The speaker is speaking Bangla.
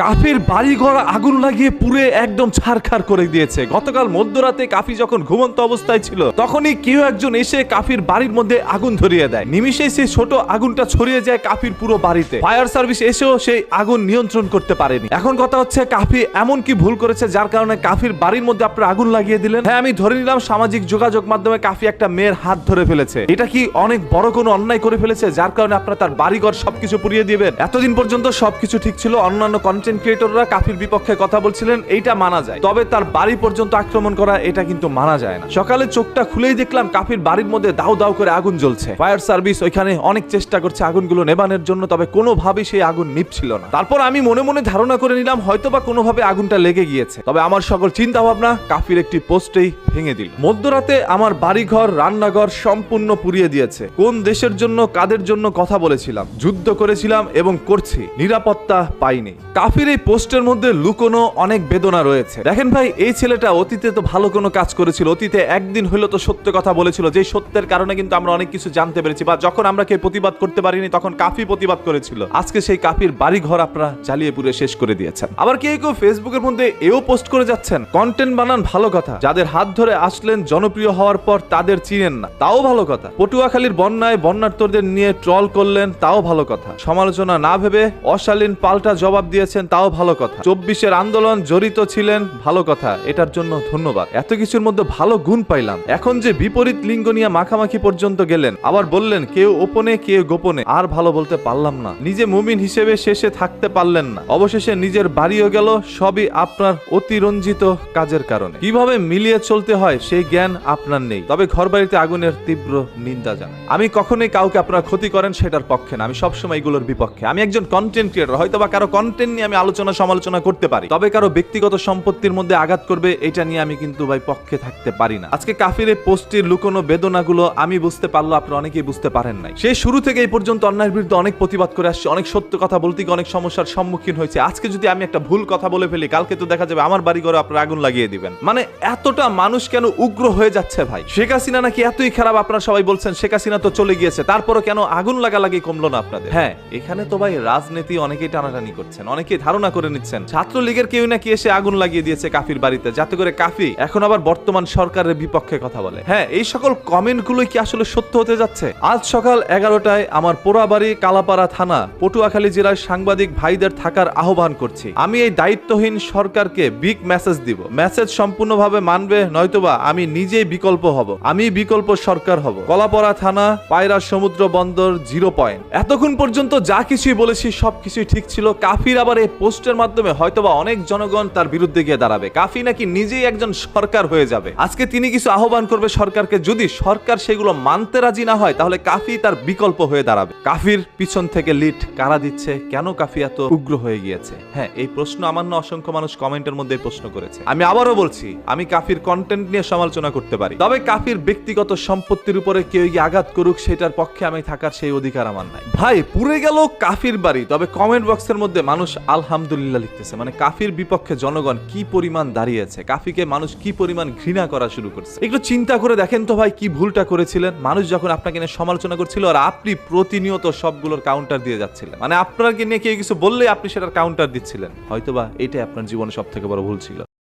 কাফির বাড়িঘর আগুন লাগিয়ে পুড়ে একদম ছারখার করে দিয়েছে। গতকাল মধ্যরাতে কাফি যখন ঘুমন্ত অবস্থায় ছিল, তখনই কেউ একজন এসে কাফির বাড়ির মধ্যে আগুন ধরিয়ে দেয়। নিমিষে সেই ছোট আগুনটা ছড়িয়ে যায় কাফির পুরো বাড়িতে। ফায়ার সার্ভিস এসেও সেই আগুন নিয়ন্ত্রণ করতে পারেনি। এখন কথা হচ্ছে, কাফি এমন কি ভুল করেছে যার কারণে কাফির বাড়ির মধ্যে আপনার আগুন লাগিয়ে দিলেন? হ্যাঁ আমি ধরে নিলাম, সামাজিক যোগাযোগ মাধ্যমে কাফি একটা মেয়ের হাত ধরে ফেলেছে। এটা কি অনেক বড় কোনো অন্যায় করে ফেলেছে, যার কারণে আপনার তার বাড়িঘর সবকিছু পুড়িয়ে দিবেন? এতদিন পর্যন্ত সবকিছু ঠিক ছিল, অন্যান্য কন্টেন্ট ক্রিয়েটররা কাফির বিপক্ষে কথা বলছিলেন, এইটা মানা যায়। তবে তার বাড়ি পর্যন্ত আক্রমণ করা, এটা কিন্তু মানা যায় না। সকালে চোখটা খুলেই দেখলাম কাফির বাড়ির মধ্যে দাউ দাউ করে আগুন জ্বলছে। ফায়ার সার্ভিস ওইখানে অনেক চেষ্টা করছে আগুনগুলো নেবানোর জন্য, তবে কোনোভাবেই সেই আগুন নিপছিল না। তারপর আমি মনে মনে ধারণা করে নিলাম, হয়তোবা কোনোভাবে আগুনটা লেগে গিয়েছে। তবে আমার সকল চিন্তা ভাবনা কাফির একটি পোস্টেই ভেঙে দিল। মধ্যরাতে আমার বাড়িঘর, রান্নাঘর সম্পূর্ণ পুড়িয়ে দিয়েছে। কোন দেশের জন্য, কাদের জন্য কথা বলেছিলাম। যুদ্ধ করেছিলাম এবং করছি, নিরাপত্তা পাইনি। কাফির এই পোস্টের মধ্যে লুকোনো অনেক বেদনা রয়েছে। দেখেন ভাই, এই ছেলেটা অতীতে তো ভালো কোনো কাজ করেছিল। অতীতে একদিন হইল তো সত্য কথা বলেছিল যে সত্যের কারণে কিন্তু আমরা অনেক কিছু জানতে পেরেছি বা যখন আমরা কেউ প্রতিবাদ করতে পারিনি, তখন কাফি প্রতিবাদ করেছিল। আজকে সেই কাফির বাড়ি ঘর আপনারা জ্বালিয়ে পুড়ে শেষ করে দিয়েছেন। আবার কেউ কেউ ফেসবুকের মধ্যে এও পোস্ট করে যাচ্ছেন কন্টেন্ট বানান ভালো কথা। যাদের হাত ধরে আসলেন জনপ্রিয় হওয়ার পর তাদের চিনেন না। তাও ভালো কথা। পটুয়াখালীর বন্যায় বন্যার্থদের নিয়ে ট্রল করলেন, তাও ভালো কথা। সমালোচনা না ভেবে অশালীন পাল্টা জবাব দিয়েছেন তাও ভালো কথা। চব্বিশের আন্দোলন জড়িত ছিলেন, ভালো কথা। এটার জন্য ধন্যবাদ। এত কিছুর মধ্যে ভালো গুণ পাইলাম। এখন যে বিপরীত লিঙ্গ নিয়ে মাখামাখি পর্যন্ত গেলেন, আবার বললেন, কেউ ওপনে, কেউ গোপনে। আর ভালো বলতে পারলাম না। নিজে মুমিন হিসেবে শেষে থাকতে পারলেন না। অবশেষে নিজের বাড়িও গেল, সবই আপনার অতিরঞ্জিত কাজের কারণে। কীভাবে মিলিয়ে চলতে হয় সেই জ্ঞান আপনার নেই। তবে ঘর বাড়িতে আগুনের তীব্র নিন্দা জানাই আমি কখনোই কাউকে আপনারা ক্ষতি করেন, সেটার পক্ষে না। আমি সবসময় এগুলোর বিপক্ষে। আমি একজন কন্টেন্ট ক্রিয়েটর হয়তো বা কারও কন্টেন্ট নিয়ে আমি আলোচনা সমালোচনা করতে পারি। তবে কারও ব্যক্তিগত সম্পত্তির মধ্যে আঘাত করবে, এটা নিয়ে আমি কিন্তু ভাই পক্ষে থাকতে পারি না। আজকে কাফির এই পোস্টটির লুকোনো বেদনাগুলো আমি বুঝতে পারল আপনারা অনেকেই বুঝতে পারেন নাই। সেই শুরু থেকে এই পর্যন্ত অন্যায়ের বিরুদ্ধে অনেক প্রতিবাদ করে আসছে, অনেক সত্য কথা বলতে গিয়ে অনেক সমস্যার সম্মুখীন হয়েছে। আজকে যদি আমি একটা ভুল কথা বলে ফেলি, কালকে তো দেখা যাবে আমার বাড়ি ঘরে আপনারা আগুন লাগিয়ে দিবেন। মানে এতটা মানুষ কেন উগ্র হয়ে যাচ্ছে ভাই? শেখ হাসিনা নাকি এতই খারাপ, আপনারা সবাই বলছেন, শেখ হাসিনা তো চলে গিয়েছে, তারপরও কেন আগুন লাগালাগি কমলো না আপনাদের? হ্যাঁ এখানে তো ভাই রাজনীতি অনেকেই টানাটানি করছেন, অনেকেই ধারণা করে নিচ্ছেন। ছাত্রলীগের কেউ নাকি এসে আগুন লাগিয়ে দিয়েছে কাফির বাড়িতে, যাতে করে কাফি এখন আবার বর্তমান সরকারের বিপক্ষে কথা বলে। হ্যাঁ এই সকল কমেন্ট গুলোই কি আসলে সত্য হতে যাচ্ছে? আজ সকাল এগারোটায় আমার পোড়াবাড়ি কালাপাড়া থানা, পটুয়াখালী জেলার সাংবাদিক ভাইদের থাকার আহ্বান করছি। আমি এই দায়িত্বহীন সরকারকে বিগ মেসেজ দিব। মেসেজ সম্পূর্ণভাবে মানবে, নয়তোবা আমি নিজেই বিকল্প হব। আমি বিকল্প সরকার হব। কলাপাড়া থানা, পায়রা সমুদ্র বন্দর জিরো পয়েন্ট এতক্ষণ পর্যন্ত যা কিছুই বলেছি, সবকিছুই ঠিক ছিল। কাফির আবার এই পোস্টের মাধ্যমে হয়তোবা অনেক জনগণ তার বিরুদ্ধে গিয়ে দাঁড়াবে। কাফি নাকি নিজেই একজন সরকার হয়ে যাবে। আজকে তিনি কিছু আহ্বান করবে সরকারকে, যদি সরকার সেগুলো মানতে রাজি না হয়, তাহলে কাফি তার বিকল্প হয়ে দাঁড়াবে। কাফির পিছন থেকে লিট কারা দিচ্ছে? কেন কাফি এত উগ্র হয়ে গিয়েছে? হ্যাঁ এই প্রশ্ন আমার না, অসংখ্য মানুষ কমেন্টের মধ্যে প্রশ্ন করেছে। আমি আবারও বলছি, আমি কাফির কন্টেন্ট নিয়ে সমালোচনা করতে পারি। তবে কাফির ব্যক্তিগত সম্পত্তির উপরে কেউ গিয়ে আঘাত করুক, সেটার পক্ষে আমি থাকার সেই অধিকার আমার নাই। ভাই পুরে গেল কাফির বাড়ি, তবে কমেন্ট বক্সের মধ্যে মানুষ আলহামদুলিল্লাহ লিখতেছে মানে কাফির বিপক্ষে জনগণ কি পরিমাণ দাঁড়িয়েছে কাফিকে মানুষ কি পরিমাণ ঘৃণা করা শুরু করছে। একটু চিন্তা করে দেখেন তো ভাই কি ভুলটা করেছিলেন। মানুষ যখন আপনাকে নিয়ে সমালোচনা করছিল আর আপনি প্রতিনিয়ত সবগুলোর কাউন্টার দিয়ে যাচ্ছিলেন। মানে আপনাকে নিয়ে কেউ কিছু বললে আপনি সেটার কাউন্টার দিচ্ছিলেন। হয়তোবা এটাই আপনার জীবনে সব থেকে বড় ভুল ছিল।